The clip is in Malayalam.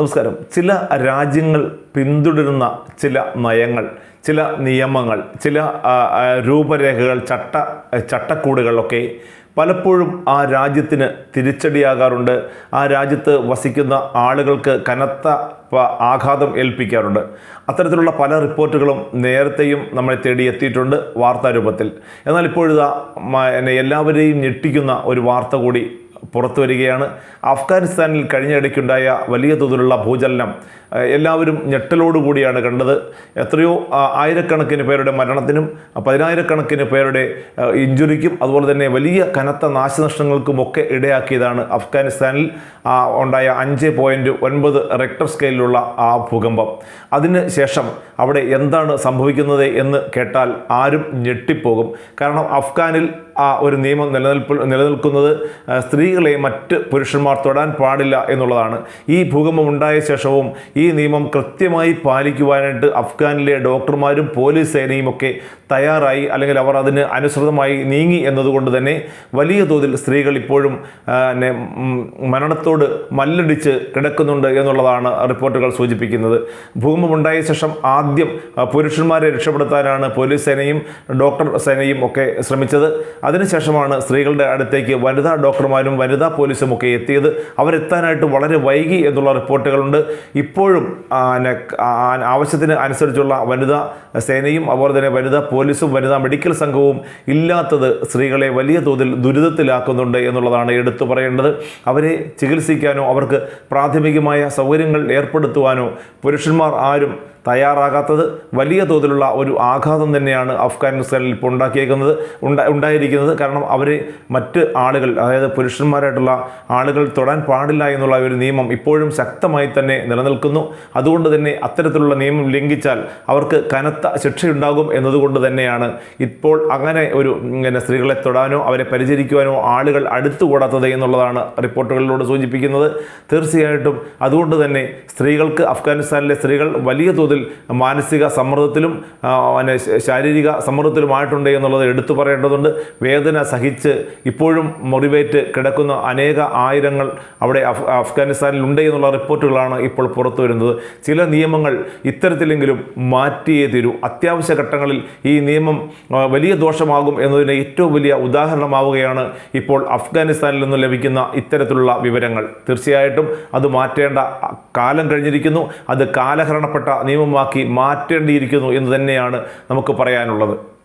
നമസ്കാരം. ചില രാജ്യങ്ങൾ പിന്തുടരുന്ന ചില നയങ്ങൾ ചില നിയമങ്ങൾ ചില രൂപരേഖകൾ ചട്ട ചട്ടക്കൂടുകളൊക്കെ പലപ്പോഴും ആ രാജ്യത്തിന് തിരിച്ചടിയാകാറുണ്ട്. ആ രാജ്യത്ത് വസിക്കുന്ന ആളുകൾക്ക് കനത്ത ആഘാതം ഏൽപ്പിക്കാറുണ്ട്. അത്തരത്തിലുള്ള പല റിപ്പോർട്ടുകളും നേരത്തെയും നമ്മളെ തേടി എത്തിയിട്ടുണ്ട് വാർത്താരൂപത്തിൽ. എന്നാൽ ഇപ്പോഴിതാ എല്ലാവരെയും ഞെട്ടിക്കുന്ന ഒരു വാർത്ത കൂടി പുറത്തു വരികയാണ് അഫ്ഗാനിസ്ഥാനിൽ കഴിഞ്ഞിടയ്ക്കുണ്ടായ വലിയ തോതിലുള്ള ഭൂചലനം എല്ലാവരും ഞെട്ടലോടുകൂടിയാണ് കണ്ടത്. എത്രയോ ആയിരക്കണക്കിന് പേരുടെ മരണത്തിനും പതിനായിരക്കണക്കിന് പേരുടെ ഇഞ്ചുറിക്കും അതുപോലെ തന്നെ വലിയ കനത്ത നാശനഷ്ടങ്ങൾക്കുമൊക്കെ ഇടയാക്കിയതാണ് അഫ്ഗാനിസ്ഥാനിൽ ഉണ്ടായ അഞ്ച് പോയിന്റ് ഒൻപത് റെക്ടർ സ്കെയിലുള്ള ആ ഭൂകമ്പം. അതിന് ശേഷം അവിടെ എന്താണ് സംഭവിക്കുന്നത് എന്ന് കേട്ടാൽ ആരും ഞെട്ടിപ്പോകും. കാരണം അഫ്ഗാനിൽ ആ ഒരു നിയമം നിലനിൽപ്പ് നിലനിൽക്കുന്നത് സ്ത്രീകളെ മറ്റ് പുരുഷന്മാർ തൊടാൻ പാടില്ല എന്നുള്ളതാണ്. ഈ ഭൂകമ്പം ഉണ്ടായ ശേഷവും ഈ നിയമം കൃത്യമായി പാലിക്കുവാനായിട്ട് അഫ്ഗാനിലെ ഡോക്ടർമാരും പോലീസ് സേനയും ഒക്കെ തയ്യാറായി അല്ലെങ്കിൽ അവർ അതിന് അനുസൃതമായി നീങ്ങി എന്നതുകൊണ്ട് തന്നെ വലിയ തോതിൽ സ്ത്രീകൾ ഇപ്പോഴും മരണത്തോട് മല്ലടിച്ച് കിടക്കുന്നുണ്ട് എന്നുള്ളതാണ് റിപ്പോർട്ടുകൾ സൂചിപ്പിക്കുന്നത്. ഭൂകമ്പം ഉണ്ടായ ശേഷം ആദ്യം പുരുഷന്മാരെ രക്ഷപ്പെടുത്താനാണ് പോലീസ് സേനയും ഡോക്ടർ സേനയും ഒക്കെ ശ്രമിച്ചത്. അതിനുശേഷമാണ് സ്ത്രീകളുടെ അടുത്തേക്ക് വനിതാ ഡോക്ടർമാരും വനിതാ പോലീസും ഒക്കെ എത്തിയത്. അവരെത്താനായിട്ട് വളരെ വൈകി എന്നുള്ള റിപ്പോർട്ടുകളുണ്ട്. ഇപ്പോഴും ആവശ്യത്തിന് അനുസരിച്ചുള്ള വനിതാ സേനയും അതുപോലെ തന്നെ വനിതാ പോലീസും വനിതാ മെഡിക്കൽ സംഘവും ഇല്ലാത്തത് സ്ത്രീകളെ വലിയ തോതിൽ ദുരിതത്തിലാക്കുന്നുണ്ട് എന്നുള്ളതാണ് എടുത്തു പറയേണ്ടത്. അവരെ ചികിത്സിക്കാനോ അവർക്ക് പ്രാഥമികമായ സൗകര്യങ്ങൾ ഏർപ്പെടുത്തുവാനോ പുരുഷന്മാർ ആരും തയ്യാറാകാത്തത് വലിയ തോതിലുള്ള ഒരു ആഘാതം തന്നെയാണ് അഫ്ഗാനിസ്ഥാനിൽ ഇപ്പോൾ ഉണ്ടാക്കിയേക്കുന്നത്. ഉണ്ടാ ഉണ്ടായിരിക്കുന്നത്. കാരണം അവരെ മറ്റ് ആളുകൾ അതായത് പുരുഷന്മാരായിട്ടുള്ള ആളുകൾ തൊടാൻ പാടില്ല എന്നുള്ള ഒരു നിയമം ഇപ്പോഴും ശക്തമായി തന്നെ നിലനിൽക്കുന്നു. അതുകൊണ്ട് തന്നെ അത്തരത്തിലുള്ള നിയമം ലംഘിച്ചാൽ അവർക്ക് കനത്ത ശിക്ഷയുണ്ടാകും എന്നതുകൊണ്ട് തന്നെയാണ് ഇപ്പോൾ അങ്ങനെ ഒരു ഇങ്ങനെ സ്ത്രീകളെ തൊടാനോ അവരെ പരിചരിക്കുവാനോ ആളുകൾ അടുത്തുകൂടാത്തത് എന്നുള്ളതാണ് റിപ്പോർട്ടുകളിലൂടെ സൂചിപ്പിക്കുന്നത്. തീർച്ചയായിട്ടും അതുകൊണ്ട് തന്നെ സ്ത്രീകൾക്ക് അഫ്ഗാനിസ്ഥാനിലെ സ്ത്രീകൾ വലിയ തോതിൽ മാനസിക സമ്മർദ്ദത്തിലും പിന്നെ ശാരീരിക സമ്മർദ്ദത്തിലുമായിട്ടുണ്ട് എന്നുള്ളത് എടുത്തു പറയേണ്ടതുണ്ട്. വേദന സഹിച്ച് ഇപ്പോഴും മുറിവേറ്റ് കിടക്കുന്ന അനേക ആയിരങ്ങൾ അവിടെ അഫ് അഫ്ഗാനിസ്ഥാനിൽ ഉണ്ട് എന്നുള്ള റിപ്പോർട്ടുകളാണ് ഇപ്പോൾ പുറത്തു വരുന്നത്. ചില നിയമങ്ങൾ ഇത്തരത്തിലെങ്കിലും മാറ്റിയേ തീരൂ. അത്യാവശ്യ ഘട്ടങ്ങളിൽ ഈ നിയമം വലിയ ദോഷമാകും എന്നതിന് ഏറ്റവും വലിയ ഉദാഹരണമാവുകയാണ് ഇപ്പോൾ അഫ്ഗാനിസ്ഥാനിൽ നിന്ന് ലഭിക്കുന്ന ഇത്തരത്തിലുള്ള വിവരങ്ങൾ. തീർച്ചയായിട്ടും അത് മാറ്റേണ്ട കാലം കഴിഞ്ഞിരിക്കുന്നു. അത് കാലഹരണപ്പെട്ട നിയമമാക്കി മാറ്റേണ്ടിയിരിക്കുന്നു എന്ന് തന്നെയാണ് നമുക്ക് പറയാനുള്ളത്.